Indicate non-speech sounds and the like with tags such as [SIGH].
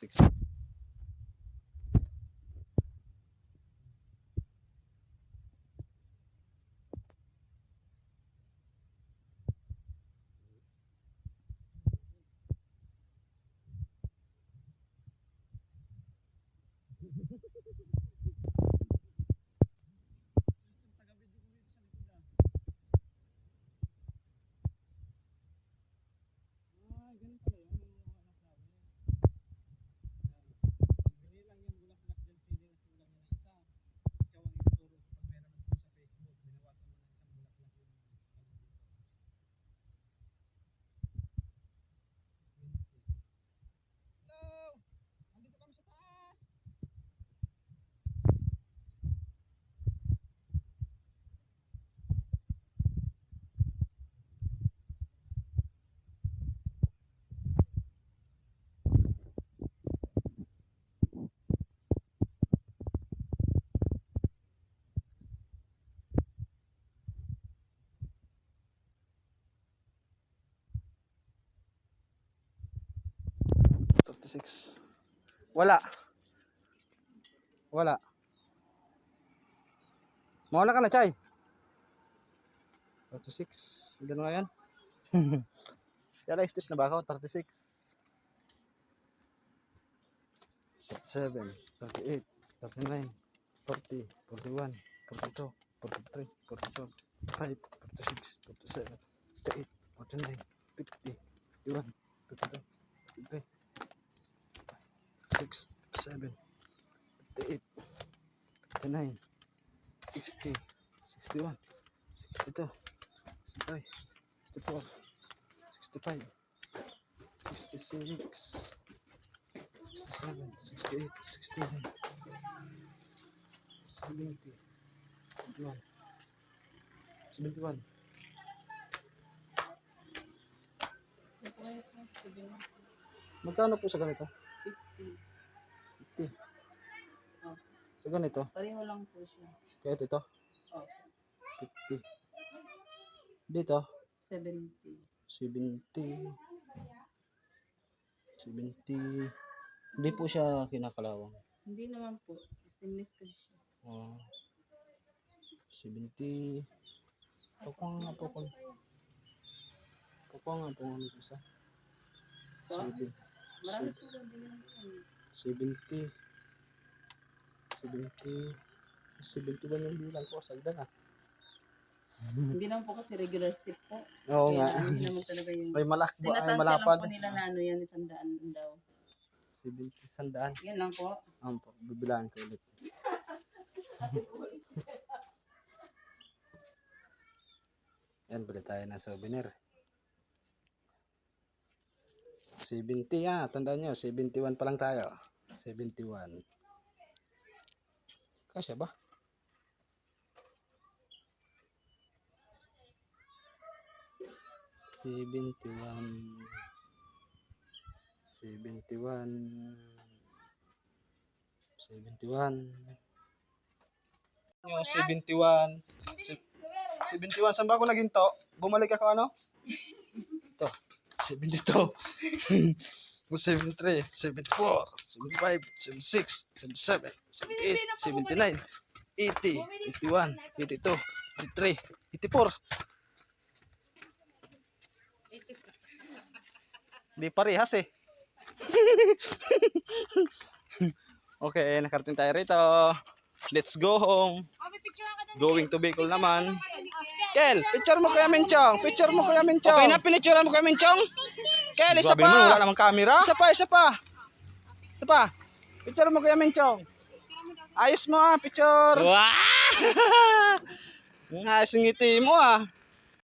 six. 56. Wala. Wala. Mauna ka na, Chay. 36. Ganun nga yan. [LAUGHS] Yala, step na ba ako? 36. 37, 38, 39, 40, 41, 42, 43, 44, 45, 46, 47, 48, 49, 50, 51, 52, 6, 7, 58, 59, 60, 61, 62, 63, 64, 65, 66, 67, 68, 69, 70, 71, 71, Magkano po sa ganito? 50. 50. Sa ganito? Pareho lang po siya. Kaya dito? Opo. 50. Dito? 70. 70. 70. Hindi po siya kinakalawang. Hindi naman po. Stainless kasi siya. Ah. 70. Pakuha nga po kung. Pakuha nga po ano isa. Pa? 70. Marami po lang din. 70. 70. 71 yung bilang ko. Sagda na. Hindi naman po kasi regular step po. Oo Kaya nga. Hindi naman talaga yung... May malak ay Tinatansya lang malapad. po nila na ano yan, isang daan daw. 70. Sandaan. Yan lang po. Ano po, bibilaan ko ulit. [LAUGHS] Yan, bili tayo ng souvenir. 70 ah, tandaan nyo, 71 pa lang tayo. 71. Kasya ba? Seventy-one. Seventy-one. Seventy-one. Yung seventy-one. Se- Seventy-one. Saan ba ako naging to? Bumalik ako ano? Ito. Seventy-two. [LAUGHS] Seventy-three. Seventy-four. Seventy-five. Seventy-six. Seventy-seven. Seventy-eight. Seventy-nine. Eighty. Eighty-one. Eighty-two. Eighty-three. Eighty-four. Hindi parehas eh. [LAUGHS] okay, nakarating tayo rito. Let's go home. Going to Bicol naman. Kel, picture mo kuya Minchong. Picture mo kuya Minchong. Okay na, pinicture mo kuya Minchong. Kel, isa pa. wala namang camera. Isa pa, isa pa. Isa pa. Picture mo kuya Minchong. Ayos mo ah, picture. Wow! Ang [LAUGHS] ayos ng ngiti mo ah.